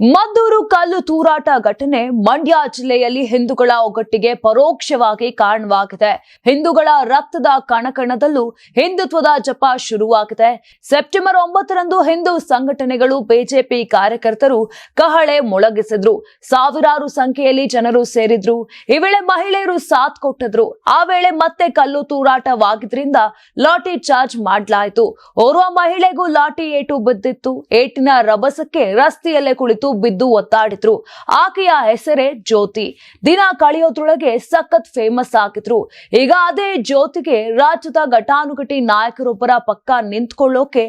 ಮದ್ದೂರು ಕಲ್ಲು ತೂರಾಟ ಘಟನೆ ಮಂಡ್ಯ ಜಿಲ್ಲೆಯಲ್ಲಿ ಹಿಂದೂಗಳ ಒಗ್ಗಟ್ಟಿಗೆ ಪರೋಕ್ಷವಾಗಿ ಕಾರಣವಾಗಿದೆ. ಹಿಂದೂಗಳ ರಕ್ತದ ಕಣಕಣದಲ್ಲೂ ಹಿಂದುತ್ವದ ಜಪ ಶುರುವಾಗಿದೆ. ಸೆಪ್ಟೆಂಬರ್ ಒಂಬತ್ತರಂದು ಹಿಂದೂ ಸಂಘಟನೆಗಳು ಬಿಜೆಪಿ ಕಾರ್ಯಕರ್ತರು ಕಹಳೆ ಮೊಳಗಿಸಿದ್ರು. ಸಾವಿರಾರು ಸಂಖ್ಯೆಯಲ್ಲಿ ಜನರು ಸೇರಿದ್ರು. ಈ ವೇಳೆ ಮಹಿಳೆಯರು ಸಾಥ್ ಕೊಟ್ಟಿದ್ರು. ಆ ವೇಳೆ ಮತ್ತೆ ಕಲ್ಲು ತೂರಾಟವಾಗಿದ್ರಿಂದ ಲಾಠಿ ಚಾರ್ಜ್ ಮಾಡಲಾಯಿತು. ಓರ್ವ ಮಹಿಳೆಗೂ ಲಾಟಿ ಏಟು ಬಿದ್ದಿತ್ತು. ಏಟಿನ ರಭಸಕ್ಕೆ ರಸ್ತೆಯಲ್ಲೇ ಕುಳಿತು ಬಿದ್ದು ಒತ್ತಾಡಿದ್ರು ಆಕೆಯ ಹೆಸರೇ ಜ್ಯೋತಿ. ದಿನ ಕಳೆಯೋದ್ರೊಳಗೆ ಸಖತ್ ಫೇಮಸ್ ಆಗಿದ್ರು. ಈಗ ಅದೇ ಜ್ಯೋತಿಗೆ ರಾಜ್ಯದ ಘಟಾನುಘಟಿ ನಾಯಕರೊಬ್ಬರ ಪಕ್ಕ ನಿಂತ್ಕೊಳ್ಳೋಕೆ,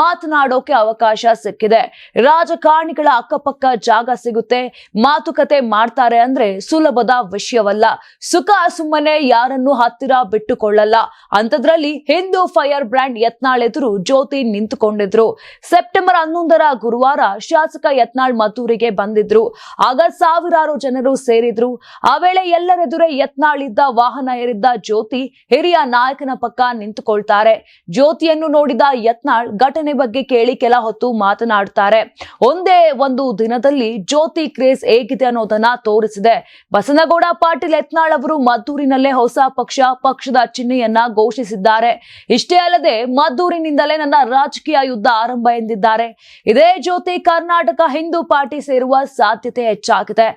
ಮಾತನಾಡೋಕೆ ಅವಕಾಶ ಸಿಕ್ಕಿದೆ. ರಾಜಕಾರಣಿಗಳ ಅಕ್ಕಪಕ್ಕ ಜಾಗ ಸಿಗುತ್ತೆ. ಮಾತುಕತೆ ಮಾಡ್ತಾರೆ ಅಂದ್ರೆ ಸುಲಭದ ವಿಷಯವಲ್ಲ. ಸುಖ ಸುಮ್ಮನೆ ಯಾರನ್ನು ಹತ್ತಿರ ಬಿಟ್ಟುಕೊಳ್ಳಲ್ಲ. ಅಂತದ್ರಲ್ಲಿ ಹಿಂದೂ ಫೈರ್ ಬ್ರ್ಯಾಂಡ್ ಯತ್ನಾಳ್ ಎದುರು ಜ್ಯೋತಿ ನಿಂತುಕೊಂಡಿದ್ರು. ಸೆಪ್ಟೆಂಬರ್ ಹನ್ನೊಂದರ ಗುರುವಾರ ಶಾಸಕ ಯತ್ನಾಳ್ ಮದ್ದೂರಿಗೆ ಬಂದಿದ್ರು. ಆಗ ಸಾವಿರಾರು ಜನರು ಸೇರಿದ್ರು. ಆ ವೇಳೆ ಎಲ್ಲರೆದುರೇ ಯತ್ನಾಳಿದ್ದ ವಾಹನ ಏರಿದ್ದ ಜ್ಯೋತಿ ಹಿರಿಯ ನಾಯಕನ ಪಕ್ಕ ನಿಂತುಕೊಳ್ತಾರೆ. ಜ್ಯೋತಿಯನ್ನು ನೋಡಿದ ಯತ್ನಾಳ್ ಘಟನೆ ಬಗ್ಗೆ ಕೇಳಿ ಕೆಲ ಹೊತ್ತು ಮಾತನಾಡ್ತಾರೆ. ಒಂದೇ ಒಂದು ದಿನದಲ್ಲಿ ಜ್ಯೋತಿ ಕ್ರೇಜ್ ಹೇಗಿದೆ ಅನ್ನೋದನ್ನ ತೋರಿಸಿದೆ. ಬಸನಗೌಡ ಪಾಟೀಲ್ ಯತ್ನಾಳ್ ಅವರು ಮದ್ದೂರಿನಲ್ಲೇ ಹೊಸ ಪಕ್ಷ, ಪಕ್ಷದ ಚಿಹ್ನೆಯನ್ನ ಘೋಷಿಸಿದ್ದಾರೆ. ಇಷ್ಟೇ ಅಲ್ಲದೆ ಮದ್ದೂರಿನಿಂದಲೇ ನನ್ನ ರಾಜಕೀಯ ಯುದ್ಧ ಆರಂಭ ಎಂದಿದ್ದಾರೆ. ಇದೇ ಜ್ಯೋತಿ ಕರ್ನಾಟಕ ಹಿಂದೂ ಪಾರ್ಟಿ ಸೇರುವ ಸಾಧ್ಯತೆ ಹೆಚ್ಚಾಗಿದೆ.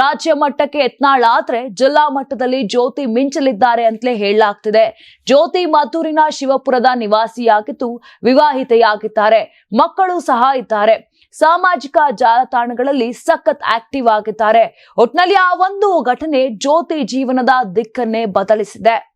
ರಾಜ್ಯ ಮಟ್ಟಕ್ಕೆ ಯತ್ನಾಳ್ ಆದ್ರೆ ಜಿಲ್ಲಾ ಮಟ್ಟದಲ್ಲಿ ಜ್ಯೋತಿ ಮಿಂಚಲಿದ್ದಾರೆ ಅಂತಲೇ ಹೇಳಲಾಗ್ತಿದೆ. ಜ್ಯೋತಿ ಮದ್ದೂರಿನ ಶಿವಪುರದ ನಿವಾಸಿಯಾಗಿದ್ದು ವಿವಾಹಿತೆಯಾಗಿದ್ದಾರೆ. ಮಕ್ಕಳು ಸಹ ಇದ್ದಾರೆ. ಸಾಮಾಜಿಕ ಜಾಲತಾಣಗಳಲ್ಲಿ ಸಖತ್ ಆಕ್ಟಿವ್ ಆಗಿದ್ದಾರೆ. ಒಟ್ನಲ್ಲಿ ಆ ಒಂದು ಘಟನೆ ಜ್ಯೋತಿ ಜೀವನದ ದಿಕ್ಕನ್ನೇ ಬದಲಿಸಿದೆ.